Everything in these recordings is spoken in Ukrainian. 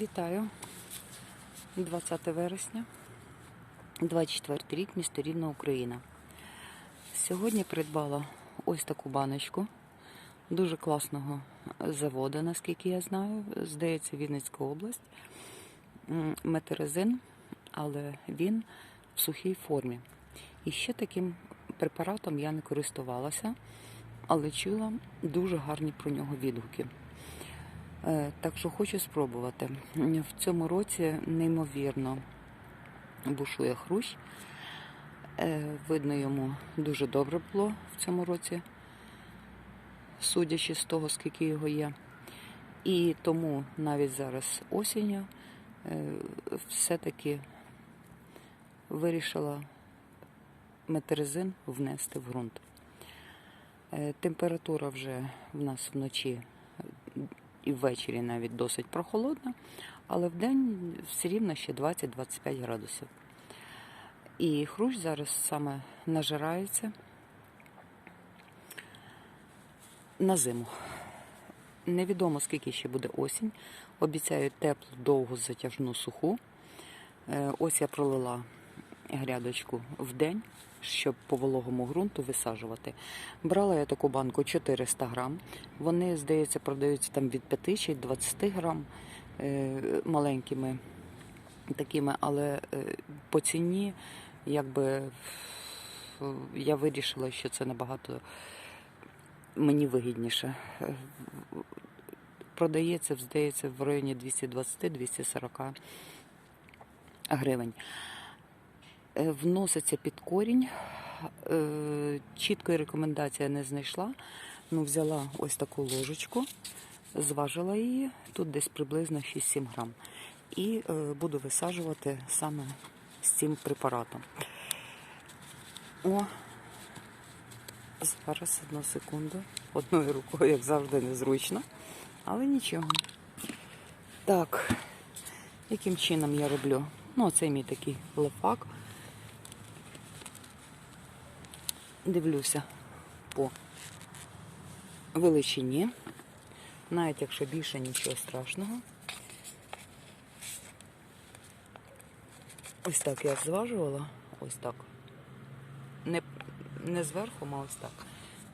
Вітаю. 20 вересня, 24 рік, місто Рівна, Україна. Сьогодні придбала ось таку баночку дуже класного заводу, наскільки я знаю. Здається, Вінницька область. Метерезин, але він в сухій формі. І ще таким препаратом я не користувалася, але чула дуже гарні про нього відгуки. Е, Так що хочу спробувати. В цьому році неймовірно бушує хрущ. Е, Видно, йому дуже добре було в цьому році, судячи з того, скільки його є. І тому навіть зараз осінню е, все-таки вирішила метеризин внести в ґрунт. Температура вже в нас вночі і ввечері навіть досить прохолодна, але в день все рівно ще 20-25 градусів. І хрущ зараз саме нажирається на зиму. Невідомо скільки ще буде осінь. Обіцяють теплу, довгу, затяжну суху. Е, Ось я пролила грядочку в день, щоб по вологому ґрунту висаджувати. Брала я таку банку 400 грам. Вони, здається, продаються там від 5 чи 20 грам е, маленькими такими, але е, по ціні якби я вирішила, що це набагато мені вигідніше. Продається, здається, в районі 220-240 гривень. Е, Вноситься під корінь. Е, Чіткої рекомендації я не знайшла. Ну, взяла ось таку ложечку, зважила її, тут десь приблизно 6-7 грам. І е, буду висаджувати саме з цим препаратом. О, зараз одну секунду. Одною рукою, як завжди, незручно. Але нічого. Так, яким чином я роблю? Ну, це мій такий лефак. Дивлюся по величині. Навіть якщо більше нічого страшного. Ось так я зважувала. Ось так. Не, не зверху, а ось так.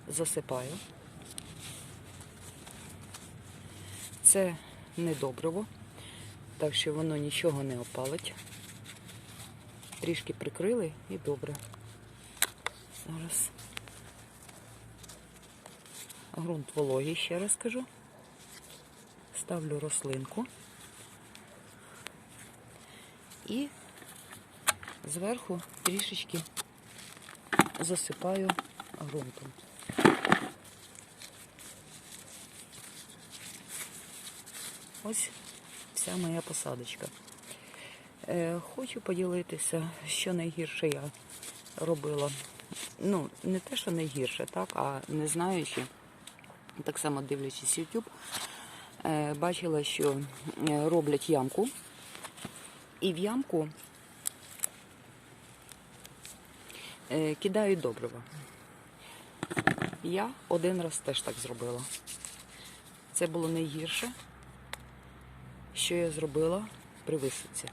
Засипаю. Це не так що воно нічого не опалить. Трішки прикрили і добре. Зараз. Грунт вологий, ще раз кажу. Ставлю рослинку і зверху трішечки засипаю ґрунтом. Ось вся моя посадочка. Е, хочу поділитися, що найгірше я робила. Ну, не те, що найгірше, так, а не знаючи, так само дивлячись YouTube, е, бачила, що е, роблять ямку. І в ямку е, кидають добрива. Я один раз теж так зробила. Це було найгірше, що я зробила при висадці.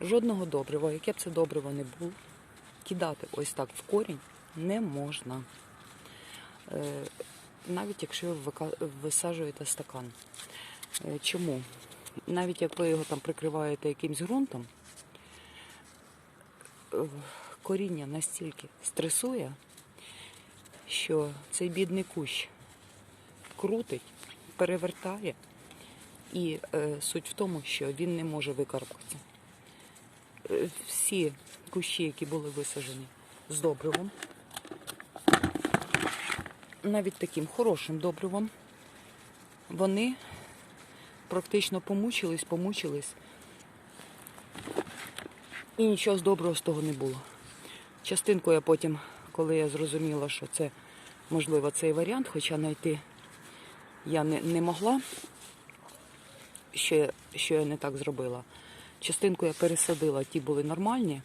Жодного добрива, яке б це добриво не було, кидати ось так в корінь не можна. Е, Навіть якщо ви висаджуєте стакан. Е, Чому? Навіть як ви його там прикриваєте якимсь ґрунтом, е, коріння настільки стресує, що цей бідний кущ крутить, перевертає, і суть в тому, що він не може викарабкатися. Е, Всі кущі, які були висаджені з добривом, навіть таким хорошим добривом, вони практично помучились, помучились. І нічого з доброго з того не було. Частинку я потім, коли я зрозуміла, що це можливо цей варіант, хоча знайти я не, не могла, що, що я не так зробила. Частинку я пересадила, ті були нормальні,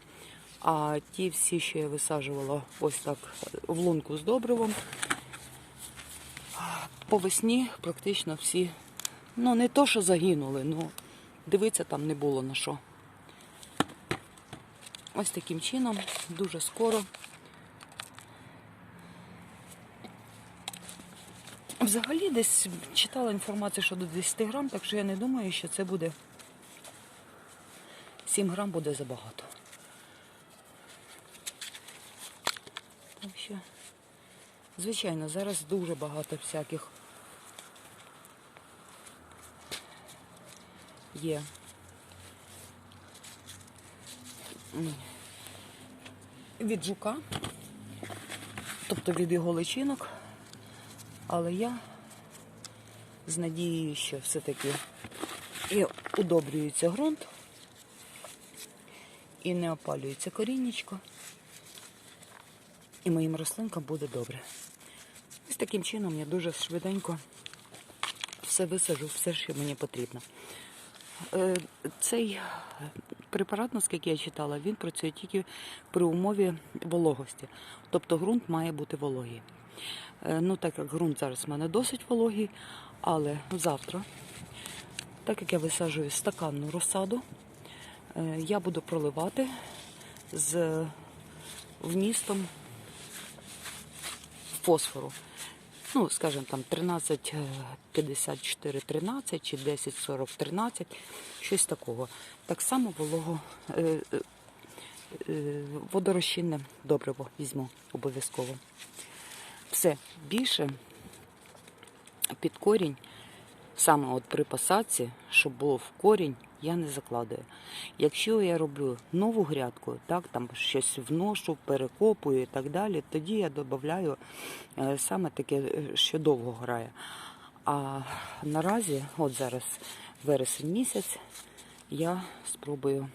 а ті всі, що я висаджувала ось так в лунку з добривом, по весні практично всі, ну не то, що загинули, ну дивитися там не було на що. Ось таким чином, дуже скоро. Взагалі десь читала інформацію, що до 10 грам, так що я не думаю, що це буде 7 грам буде забагато. Так що, звичайно, зараз дуже багато всяких є. Від жука, тобто від його личинок. Але я з надією, що все-таки і удобрюється ґрунт, і не опалюється коріннячко, і моїм рослинкам буде добре. Ось таким чином я дуже швиденько все висажу, все, що мені потрібно. Е, Цей препарат, наскільки я читала, він працює тільки при умові вологості. Тобто ґрунт має бути вологий. Е, Ну, так як ґрунт зараз в мене досить вологий, але завтра, так як я висаджую стаканну розсаду, е, я буду проливати з вмістом фосфору. Ну, скажімо, там 13, е, 54, 13 чи 10, 40, 13, щось такого. Так само волого, е, е, е, водорозчинне добриво візьму обов'язково. Все більше під корінь, саме от при посадці, щоб було в корінь, я не закладаю. Якщо я роблю нову грядку, так, там щось вношу, перекопую і так далі, тоді я додаю е, саме таке, е, що довго грає. А наразі, от зараз вересень місяць, я спробую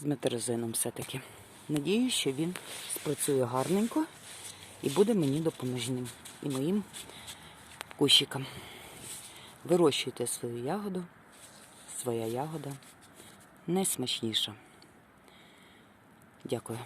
з метерозином все-таки. Надіюсь, що він спрацює гарненько і буде мені допоможним і моїм кущикам. Вирощуйте свою ягоду, своя ягода найсмачніша. Дякую.